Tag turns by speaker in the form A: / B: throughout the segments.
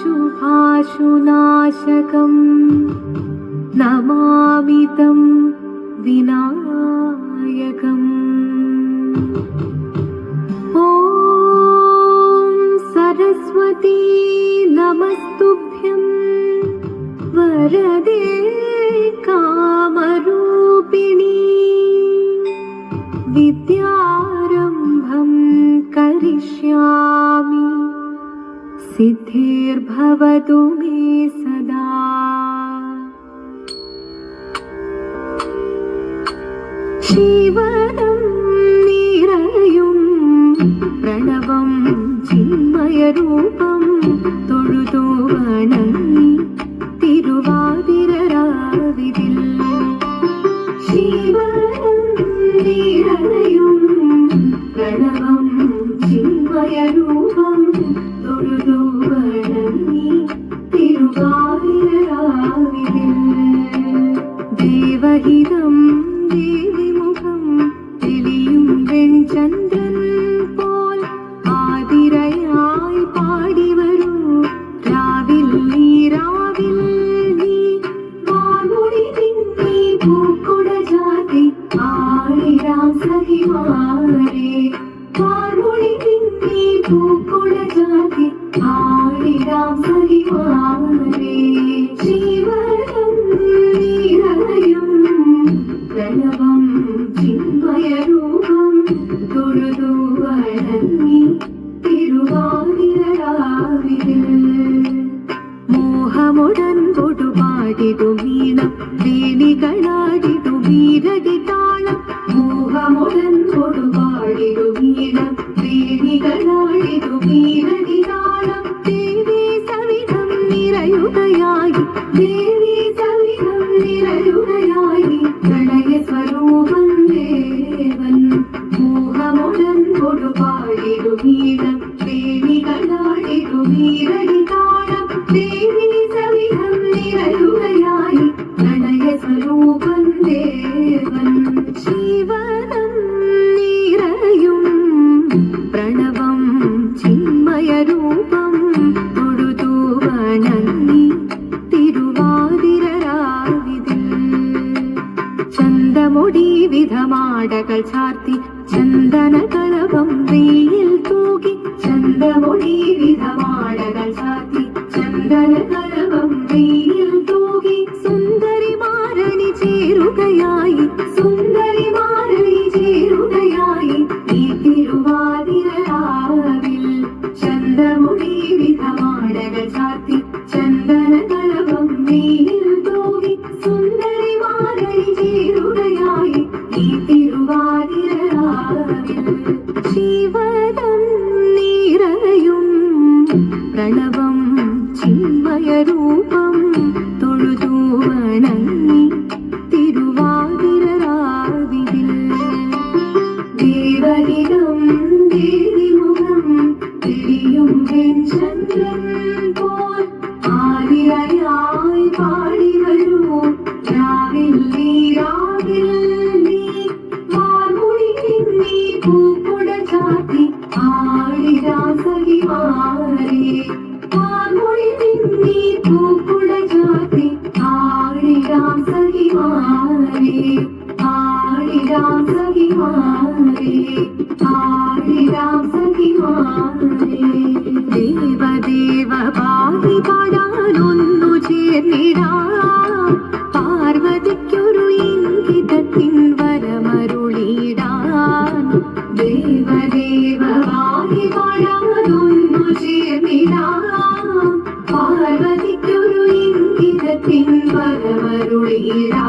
A: नताशुभाशुनाशकम् नमामि तं विनायकम्। ॐ सरस्वती नमस्तुभ्यं वरदे कामरूपिणी। विद्यारम्भं सिद्धिर्भवतु मे सदा ശിവനം നിറയും പ്രണവം ചിന്മയരൂപം തൊഴുതു വണങ്ങി തിരുവാതിരരാവിതിൽ ശിവനം നിറയും പ്രണവം ചിന്മയരൂപം ആയിരാം സഹിമാരേ ചന്തമുടി വിധമാടകൾ ചാത്തി ചന്ദന കളഭം വെയിൽ തൂകി സുന്ദരി മാരണി ചേരുകയായി സുന്ദരി മാരണി ചേരുകയായി ഈ ചന്തമുടി വിധമാടകൾ ചാർത്തി ആടിരാം സഹിമാരേ ആടിരാം സഹിമാരേ ദേവദേവ പാടി പാടാനൊന്നു ചേർന്നിടാം പാർവതിക്കൊരു ഇംഗിതത്തിൻ വരമരുളിടാൻ ദേവദേവ പാടി പാടാനൊന്നു ചേർന്നിടാം പാർവതിക്കൊരു ഇംഗിതത്തിൻ വരമരുളിടാൻ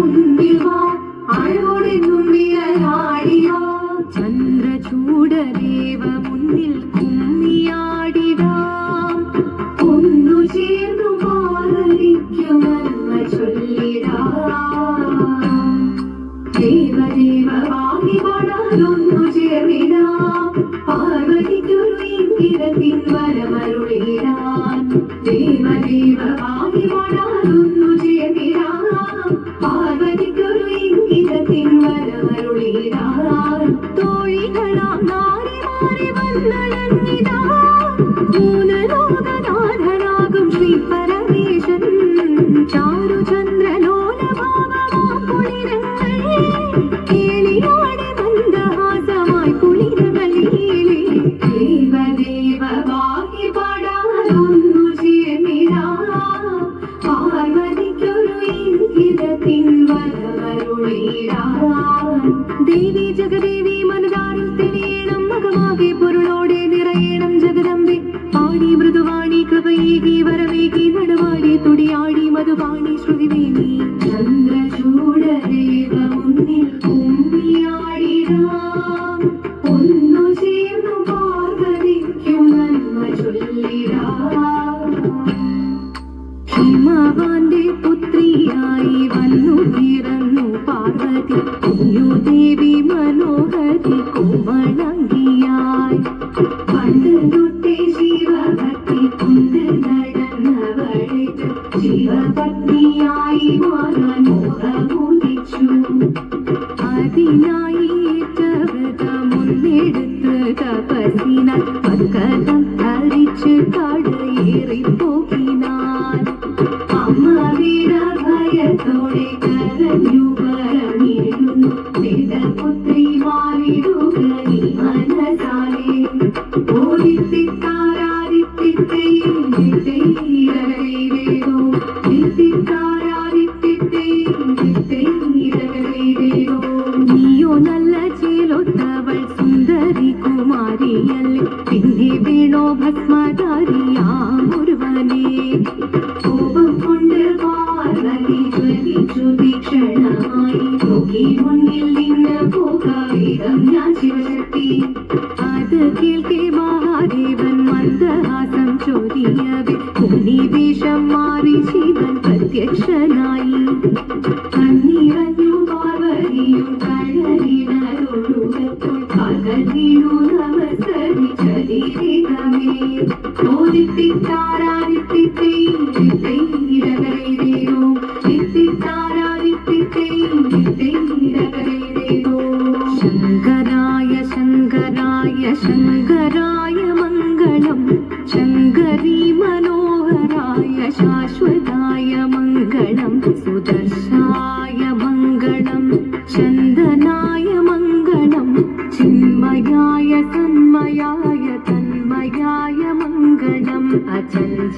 A: മുൻപിൽ വാ അഴകോടെ തുമ്പിയാടിയോ ചന്ദ്രചൂട ദേവ മുന്നിൽ കുമ്മിയാടിടാം. ഒന്നു ചേർന്നു മാറലിക്കുമെന്ന ചൊല്ലിടാം. ദേവദേവ വാങ്ങി പാടാൻ ഒന്നു ചേർന്നിടാം. പാർവതിക്കൊരു ഇന്ദിരൻ മഹാന്റെ പുത്രിയായി വന്നു പിറന്നു പാർവതി. കുഞ്ഞു ദേവി മനോഹരി കുമളങ്കിയായി. പണ്ട് തൊട്ടേ ശിവഭക്തി കൊണ്ട് നടന്നവൾക്ക് ശിവപത്നിയായി മാറാൻ മോഹമോദിച്ചു അതിനായി Mira, ശങ്കരായ ശങ്കരായ ശങ്കരായ മംഗളം. ശങ്കരീ മനോഹരായ ശാശ്വതായ മംഗളം. സുദർശായ മംഗളം. ശങ്കര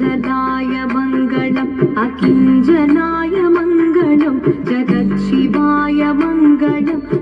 A: सदाय मङ्गलम् अकिञ्जनाय मङ्गलं जगत्शिवाय मङ्गलम्